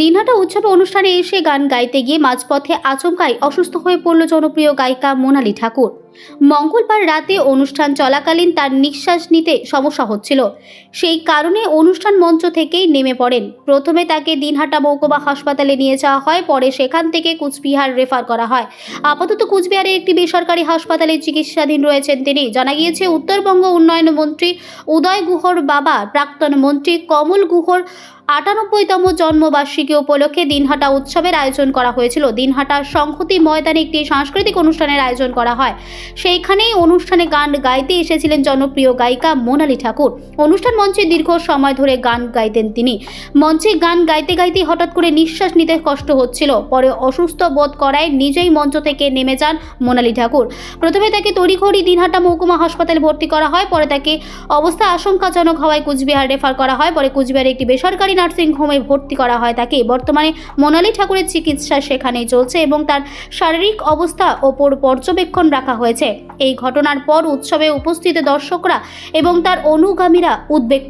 দিনহাটা উৎসব অনুষ্ঠানে এসে গান গাইতে গিয়ে মাঝপথে আচমকাই অসুস্থ হয়ে পড়ল জনপ্রিয় গায়িকা মোনালি ঠাকুর। মঙ্গলবার রাতে অনুষ্ঠান চলাকালীন তার নিঃশ্বাস নিতে সমস্যা হচ্ছিল। সেই কারণে অনুষ্ঠান মঞ্চ থেকেই নেমে পড়েন। প্রথমে তাকে দিনহাটা মহকুমা হাসপাতালে নিয়ে যাওয়া হয়, পরে সেখান থেকে কুচবিহার রেফার করা হয়। আপাতত কুচবিহারে একটি বেসরকারি হাসপাতালে চিকিৎসাধীন রয়েছেন তিনি। জানা গিয়েছে, উত্তরবঙ্গ উন্নয়ন মন্ত্রী উদয় গুহর বাবা, প্রাক্তন মন্ত্রী কমল গুহর আটানব্বইতম জন্মবার্ষিকী উপলক্ষে দিনহাটা উৎসবের আয়োজন করা হয়েছিল। দিনহাটা সংহতি ময়দানে একটি সাংস্কৃতিক অনুষ্ঠানের আয়োজন করা হয়। সেইখানেই অনুষ্ঠানে গান গাইতে এসেছিলেন জনপ্রিয় গায়িকা মোনালি ঠাকুর। অনুষ্ঠান মঞ্চে দীর্ঘ সময় ধরে গান গাইতেন তিনি। মঞ্চে গান গাইতে গাইতে হঠাৎ করে নিঃশ্বাস নিতে কষ্ট হচ্ছিল। পরে অসুস্থ বোধ করায় নিজেই মঞ্চ থেকে নেমে যান মোনালি ঠাকুর। প্রথমে তাকে তড়িঘড়ি দিনহাটা মহকুমা হাসপাতালে ভর্তি করা হয়। পরে তাকে অবস্থা আশঙ্কাজনক হওয়ায় কুচবিহার রেফার করা হয়। পরে কুচবিহারে একটি বেসরকারি নার্সিং হোমে ভর্তি করা হয় তাকে। বর্তমানে মোনালি ঠাকুরের চিকিৎসা সেখানে চলছে এবং তার শারীরিক অবস্থা ওপর পর্যবেক্ষণ রাখা হয়েছে। এই ঘটনার পর উৎসবে উপস্থিত দর্শকরা এবং তার অনুগামীরা উদ্বেগ